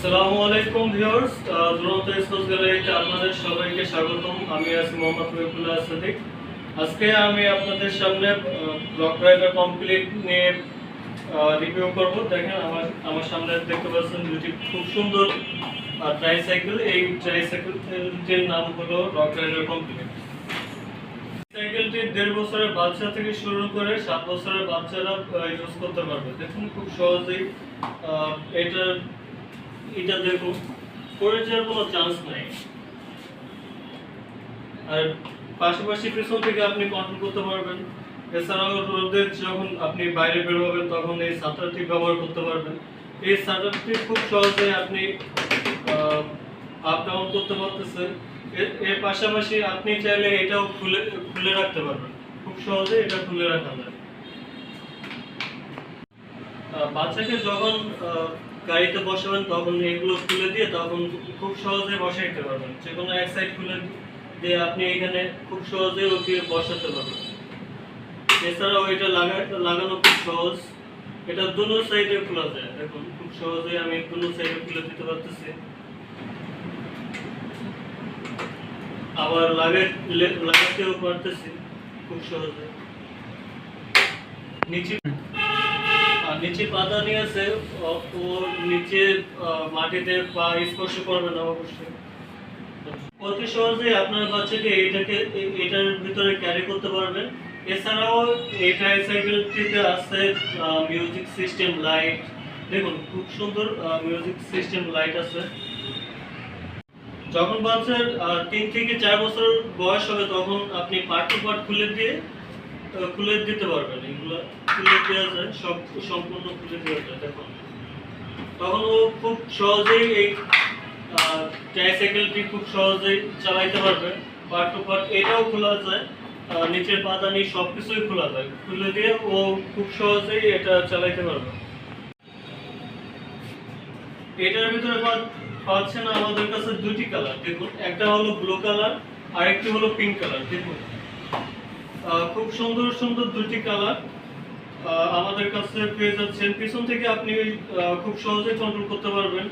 আসসালামু আলাইকুম ভিউয়ার্স দুরন্ত স্পোর্টস গ্যালারিতে আপনাদের সবাইকে স্বাগতম। আমি আছি মোহাম্মদ রবিউল্লাহ সাদিক আজকে আমি আপনাদের সামনে ব্লক রাইডার কমপ্লিট নিয়ে রিভিউ করব। দেখেন, আমার আমার সামনে দেখতে পাচ্ছেন দুটি খুব সুন্দর ট্রাইসাইকেল এই ট্রাইসাইকেলটির নাম হলো রক রাইডার কমপ্লিট সাইকেলটি দেড় বছরের বাচ্চা থেকে শুরু করে সাত বছরের বাচ্চারা ইউজ করতে পারবে। দেখুন, খুব সহজেই এটার এটা দেখুন পড়ে যাওয়ার কোনো চান্স নাই। আর পাশাপাশি পেছন থেকে আপনি কন্ট্রোল করতে পারবেন। এছাড়াও রোদে যখন আপনি বাইরে বের হবেন, তখন এই সাঁতারটি ব্যবহার করতে পারবেন। এই সাঁতারটি খুব সহজে আপনি আপ ডাউন করতে পারতেছেন। এর- পাশাপাশি আপনি চাইলে এটাও খুলে খুলে রাখতে পারবেন। খুব সহজে এটা খুলে রাখা যায়। বাচ্চাকে যখন গাড়িতে বসাবেন, তখন এগুলো খুলে দিয়ে তখন খুব সহজে বসাইতে পারবেন। যে কোনো এক সাইড খুলে দিয়ে আপনি এখানে খুব সহজে ওকে বসাতে পারবেন। এছাড়াও এটা লাগা লাগানো খুব সহজ। এটা দুনো সাইডে খোলা যায়। দেখুন, খুব সহজে আমি দুনো সাইডে খুলে দিতে পারতেছি। আবার লাগাই লে- লাগাতেও পারতেছি খুব সহজে। নিচে আর পাতা পাতানি আছে ও- নিচে মাটিতে পা স্পর্শ করবে না অবশ্যই। অতি সহজে আপনার বাচ্চাকে এটাকে এটার ভিতরে ক্যারি করতে পারবেন। এছাড়াও এই ট্রাইসাইকেলটিতে আছে মিউজিক সিস্টেম লাইট দেখুন, খুব সুন্দর মিউজিক সিস্টেম লাইট আছে। যখন বাচ্চার তিন থেকে চার বছর বয়স হবে, তখন আপনি পার্ট টু পার্ট খুলে দিয়ে খুলে দিতে পারবেন এগুলো খুলে দেওয়া যায়, সব সম্পূর্ণ খুলে দেওয়া যায় দেখুন তখন ও খুব সহজেই এই ট্রাইসাইকেলটি খুব সহজেই চালাইতে পারবে। পার্ট টু পার্ট এটাও খোলা যায় নিচের পাতানি সব কিছুই খোলা যায়। খুলে দিয়ে ও খুব সহজেই এটা চালাইতে পারবে। এটার ভিতরে পাচ্ছেন আমাদের কাছে দুটি কালার দেখুন। একটা হলো ব্লু কালার আর একটি হলো পিঙ্ক কালার দেখুন। খুব সুন্দর সুন্দর দুটি কালার আমাদের কাছে পেয়ে যাচ্ছেন। পিছন থেকে আপনি খুব সহজেই কন্ট্রোল করতে পারবেন।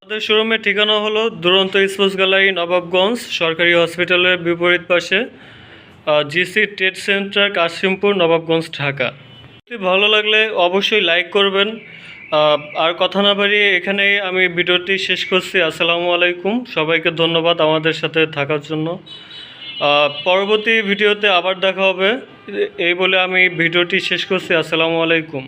আমাদের শোরুমের ঠিকানা হলো দুরন্ত স্পোর্টস গ্যালারি, নবাবগঞ্জ, সরকারি হসপিটালের বিপরীত পাশে G C trade centre Kashimpur, Nawabganj, Dhaka. ভালো লাগলে অবশ্যই লাইক করবেন। আর কথা না বাড়িয়ে এখানেই আমি ভিডিওটি শেষ করছি। আসসালামু আলাইকুম। সবাইকে ধন্যবাদ আমাদের সাথে থাকার জন্য। পরবর্তী ভিডিওতে আবার দেখা হবে। এই বলে আমি ভিডিওটি শেষ করছি। আসসালামু আলাইকুম।